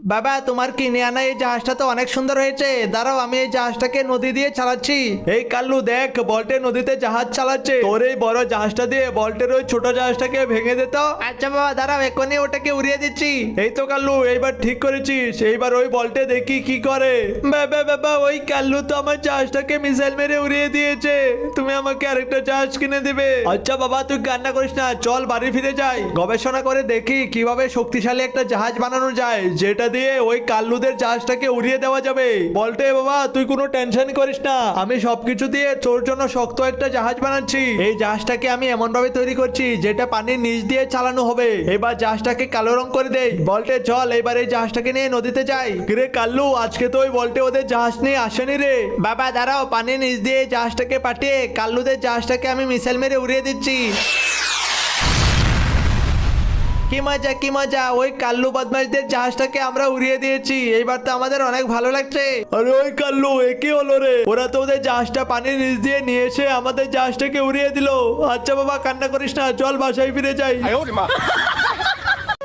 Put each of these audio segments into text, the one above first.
বাবা তোমার কিনে আনা এই জাহাজটা তো অনেক সুন্দর হয়েছে। দাঁড়াও আমি এই জাহাজটাকে নদী দিয়ে চালাচ্ছি। এই কাল্লু দেখ বল্টে নদীতে জাহাজ চালাচ্ছে। তোর এই বড় জাহাজটা দিয়ে বল্টের ওই ছোট জাহাজটাকে ভেঙে দিত আচ্ছা বাবা দাঁড়াও এক্ষুনি ওটাকে উড়িয়ে দিচ্ছি। এই তো কাল্লু এইবার ঠিক করেছিস। এইবার ওই বল্টে দেখি কি করে। বাবা বাবা ওই কাল্লু তো আমার জাহাজটাকে মিসাইল মেরে উড়িয়ে দিয়েছে। তুমি আমাকে আরেকটা জাহাজ কিনে দিবে। আচ্ছা বাবা তুই কান্না করিস না চল বাড়ি ফিরে যাই। গবেষণা করে দেখি কীভাবে শক্তিশালী একটা জাহাজ বানানো যায় যেটা দিয়ে ওই কাল্লুদের জাহাজটাকে উড়িয়ে দেওয়া যাবে। বলতে বাবা, তুই কোনো টেনশন করিস না। আমি সবকিছু দিয়ে তোর জন্য শক্ত একটা জাহাজ বানাচ্ছি। এই জাহাজটাকে আমি এমন ভাবে তৈরি করছি যেটা পানির নিচ দিয়ে চালানো হবে। এবার জাহাজটাকে কালো রং করে দেই বলটে, চল, এবার এই জাহাজটাকে নিয়ে নদীতে যাই। রে কাল্লু, আজকে তো ওই বলটে ওদের জাহাজ নিয়ে আসেনি রে। বাবা, দাঁড়াও, পানির নিচ দিয়ে জাহাজটাকে পাঠিয়ে কাল্লুদের জাহাজটাকে আমি মিসাইল মেরে উড়িয়ে দিচ্ছি। কি মজা কি মজা? ওই কাল্লু বদমাশদের জাহাজটাকে আমরা উড়িয়ে দিয়েছি। এইবার তো আমাদের অনেক ভালো লাগছে। আরে ওই কাল্লু এ কি হলো রে? ওরা তো ওদের জাহাজটা পানির নিচ দিয়ে নিয়ে এসে আমাদের জাহাজটাকে উড়িয়ে দিল। আচ্ছা বাবা কান্না করিস না চল বাসায় ফিরে যাই।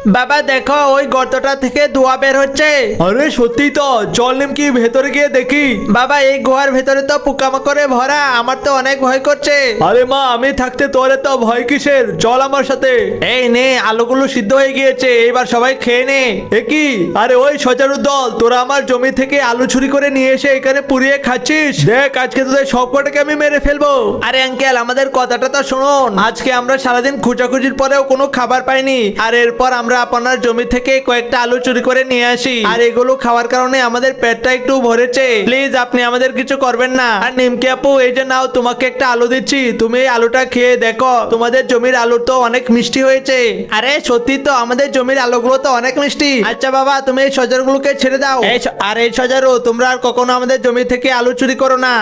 বাবা দেখো ওই গর্তটা থেকে ধোয়া বের হচ্ছে। আরে সত্যি তো? চল নিমকি ভেতরে গিয়ে দেখি। বাবা এই গুহার ভেতরে তো পোকামাকড়ে ভরা আমার তো অনেক ভয় করছে। আরে মা আমি থাকতে তোরে তো ভয় কিসের? চল আমার সাথে। এই নে আলুগুলো সিদ্ধ হয়ে গিয়েছে এবার সবাই খেয়ে নে। এ কি? আরে ওই সজারুর দল তোরা আমার জমি থেকে আলু চুরি করে নিয়ে এসে এখানে পুড়িয়ে খাচ্ছিস? দেখ আজকে তোদের সব কটাকে আমি মেরে ফেলব। আরে আঙ্কেল আমাদের কথাটা তো শুনুন। আজকে আমরা সারাদিন খোঁজাখুঁজির পরেও কোনো খাবার পাইনি আর এরপর আমরা আপনার জমি থেকে কয়েকটা আলু চুরি করে নিয়ে আসি। আর এগুলো খাওয়ার কারণে আমাদের পেটটা একটু ভরেছে। প্লিজ, আপনি আমাদের কিছু করবেন না। আর নিমকি আপু, এই যে নাও, তোমাকে একটা আলু দিচ্ছি। তুমি এই আলুটা খেয়ে দেখো, তোমাদের জমির আলু তো অনেক মিষ্টি হয়েছে। আরে, সত্যি তো, আমাদের জমির আলুগুলো তো অনেক মিষ্টি। আচ্ছা বাবা, তুমি এই সজারগুলোকে ছেড়ে দাও। আর এই সজারু, তোমরা আর কখনো আমাদের জমি থেকে আলু চুরি করো না।